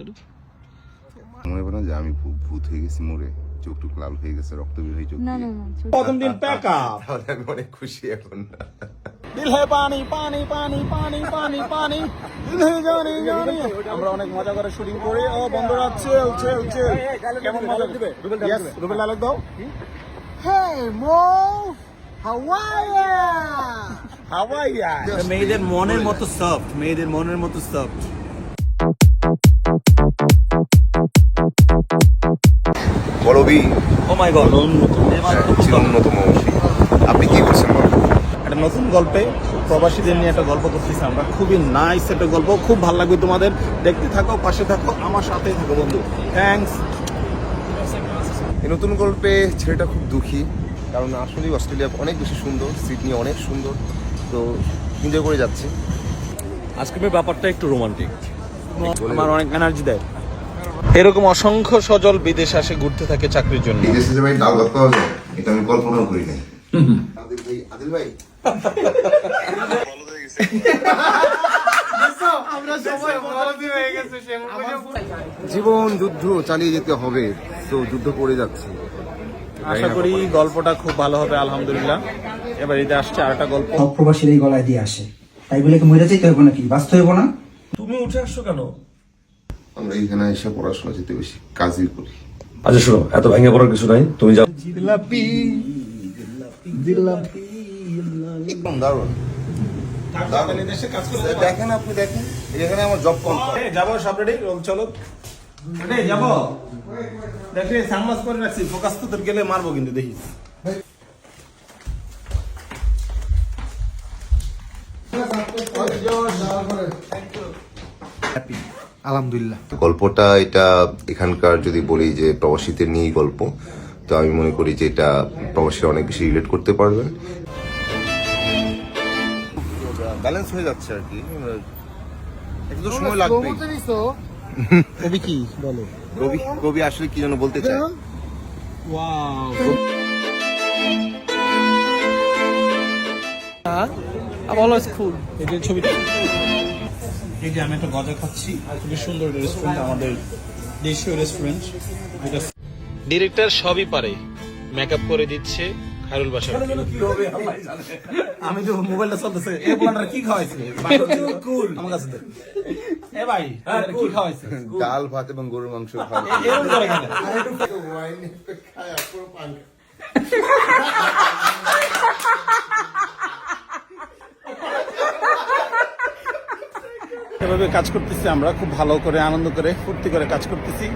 করো মনে যে আমি ভূত হয়ে গেছি মরে চোখ টুক লাল হয়ে গেছে রক্ত বের হয়ে চোখ না না না প্রথম দিন প্যাক তাহলে আমি অনেক খুশি এখন। দিল হে পানি পানি পানি পানি পানি পানি। দিল হে জানি জানি। আমরা অনেক মজা করে শুটিং করি। ও বন্ধুরা চেল চেল চেল কেমন মজা দিবে ইয়েস রুবেল ডায়লগ দাও Hey, Mo! Hawaii! হাওয়াইয়া মেয়েদের মনের মতো সফট মেয়েদের মনের মতো সফট বলবি ও মাই গড অবশ্যই আপনি কি করছেন একটা নতুন গল্পে প্রবাসীদের নিয়ে একটা গল্প করতেছি আমরা খুবই নাইস একটা গল্প। খুব ভালো লাগবে তোমাদের। দেখতে থাকো পাশে থাকো আমার সাথেই থাকো বন্ধু। থ্যাঙ্কস এই নতুন গল্পে ছেলেটা খুব দুঃখী কারণ আসলে অস্ট্রেলিয়া অনেক বেশি সুন্দর সিডনি অনেক সুন্দর। তো এনজয় করে যাচ্ছি। আজকের ব্যাপারটা একটু রোমান্টিক আমার অনেক এনার্জি দেয়। এরকম অসংখ্য সজল বিদেশ আসে ঘুরতে থাকে চাকরির জন্য। বিদেশে যে ভাই ডাল ভাত পাওয়া যায় এটা আমি কল্পনাও করি নাই। আদিল ভাই আদিল ভাই। জীবন যুদ্ধ চালিয়ে যেতে হবে তো যুদ্ধ করে যাচ্ছে। আশা করি গল্পটা খুব ভালো হবে আলহামদুলিল্লাহ। এবার ঈদে আসছে আর একটা গল্প প্রবাসীর এই গলায় দিয়ে আসে। তাই বলে কি মরে যেতে হবে নাকি? বাঁচতে হবে না? তুমি উঠে আসছো কেন? আমরা এখানে এসে পড়াশোনা যেতে বেশি কাজই করি। আচ্ছা শোনো এত ভেঙে পড়ার কিছু নাই তুমি যাও। জিলাপি একদম দারুণ। দেখেন আপনি দেখেন। এখানে আমার জব কম। যাব সব রেডি চলো। রেডি যাব। দেখি সানমাস করে রাখছি। ফোকাস তো তোর গেলে মারবো কিন্তু দেখিস আলহামদুলিল্লাহ। গল্পটা এটা এখানকার যদি বলি যে প্রবাসীদের নিয়েই গল্প তো আমি মনে করি যে এটা প্রবাসীরা অনেক বেশি রিলেট করতে পারবেন ব্যালেন্স হয়ে যাচ্ছে আর কি একটু সময় লাগবে কবি কি? বলো। রবি রবি আসলে কি যেন বলতে চায়? এই যে ছবিটা। এই যে আমি একটা গজা খাচ্ছি খুবই সুন্দর রেস্টুরেন্ট আমাদের দেশীয় রেস্টুরেন্ট ডিরেক্টর সবই পারে মেকআপ করে দিচ্ছে খায়রুল বাসার আমি তো মোবাইলটা চলতেছে এ বলার কি খাওয়াইছে আমার কাছে এ ভাই কি খাওয়াইছে ডাল ভাত এবং গরুর মাংস খাওয়া এরকম করে কেন? এভাবে কাজ করতেছি আমরা খুব ভালো করে আনন্দ করে ফুর্তি করে কাজ করতেছি।